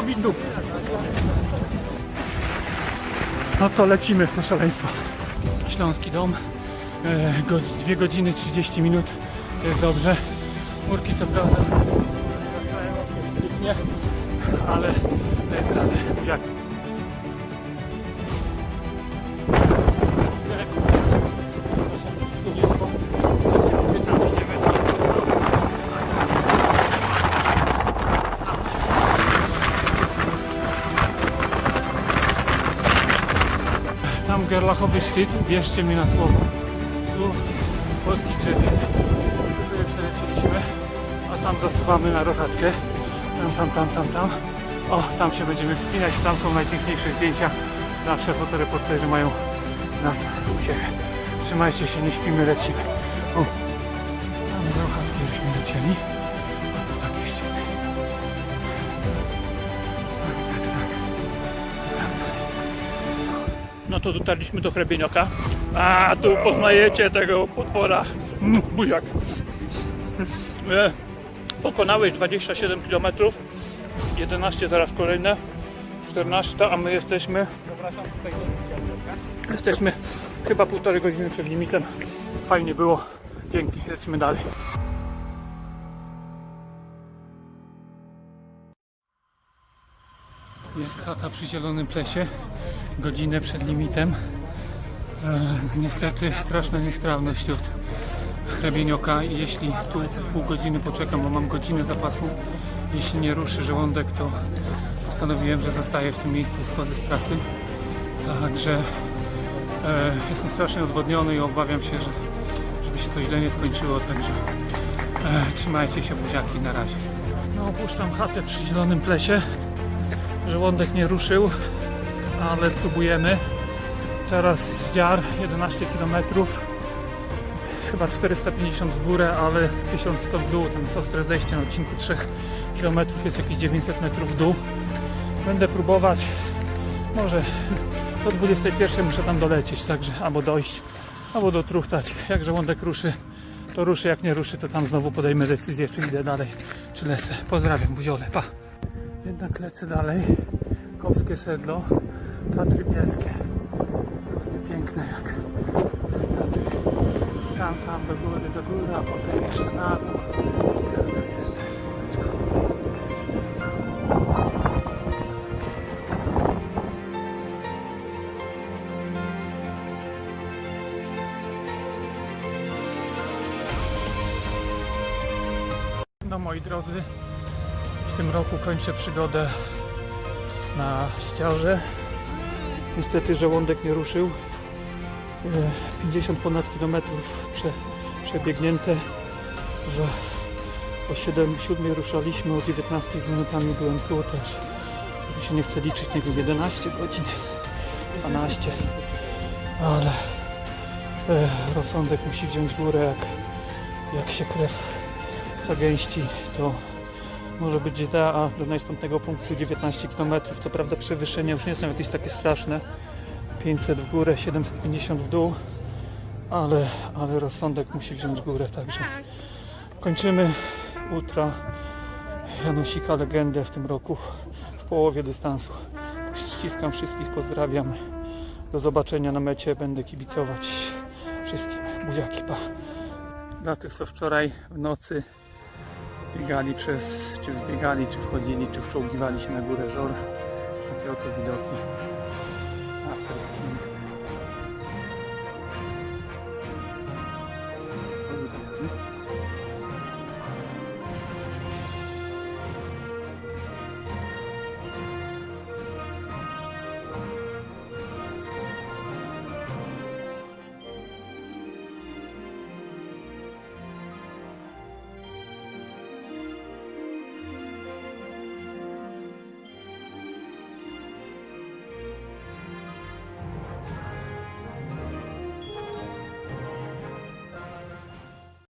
COVID dup. No to lecimy w to szaleństwo. Śląski dom. E, go, 2 godziny 30 minut. Jest dobrze. Murki co prawda pięknie, ale daję radę. Jak? Tam gerlachowy szczyt, wierzcie mi na słowo. Tu polski grzebień. Tu sobie przelecieliśmy, a tam zasuwamy na rochatkę. Tam, tam, tam, tam, tam. O, tam się będziemy wspinać, tam są najpiękniejsze zdjęcia. Zawsze fotoreporterzy mają z nas u siebie. Trzymajcie się, nie śpimy, lecimy. O, tam do rochatki żeśmy lecieli. No to dotarliśmy do hrebienioka. A tu poznajecie tego potwora. Mm, buziak. E, Pokonałeś 27 km. 11 teraz kolejne. 14, a my jesteśmy. Jesteśmy chyba półtorej godziny przed limitem. Fajnie było. Dzięki, lecimy dalej. Jest chata przy Zielonym Plesie, godzinę przed limitem. E, niestety straszna niestrawność wśród hrebienioka i jeśli tu pół godziny poczekam, bo mam godzinę zapasu, jeśli nie ruszy żołądek, to postanowiłem, że zostaję w tym miejscu, schodzę z trasy. Także e, jestem strasznie odwodniony i obawiam się, że żeby się to źle nie skończyło, także e, trzymajcie się buziaki na razie. No opuszczam chatę przy Zielonym Plesie. Żołądek nie ruszył, ale próbujemy. Teraz dziar 11 km, chyba 450 w górę, ale 1100 w dół. Tam jest ostre zejście na odcinku 3 km, jest jakieś 900 metrów w dół. Będę próbować, może do 21 muszę tam dolecieć, także albo dojść, albo dotruchtać. Jak żołądek ruszy, to ruszy, jak nie ruszy, to tam znowu podejmę decyzję, czy idę dalej, czy lecę. Pozdrawiam, buziole, pa! Jednak lecę dalej. Kopskie sedlo, Tatry Bielskie. Równie piękne jak Tatry. Tam, tam do góry, do góry, a potem jeszcze na dół. No moi drodzy, w tym roku kończę przygodę na ściarze. Niestety żołądek nie ruszył. E, 50 ponad kilometrów prze, przebiegnięte. Że o 7, 7 ruszaliśmy, o 19 z minutami byłem tu też. Mi się nie chce liczyć, nie wiem, 11 godzin, 12. Ale e, rozsądek musi wziąć górę, jak, jak się krew zagęści, to może być źle, a do następnego punktu 19 km. Co prawda przewyższenia już nie są jakieś takie straszne. 500 w górę, 750 w dół, ale, ale rozsądek musi wziąć górę, także kończymy ultra Janusika legendę w tym roku w połowie dystansu. Ściskam wszystkich, pozdrawiam. Do zobaczenia na mecie, będę kibicować wszystkim. Buziaki, pa. Dla tych, co wczoraj w nocy biegali przez, czy zbiegali, czy wchodzili, czy wczołgiwali się na górę żor. Takie oto widoki. A, to.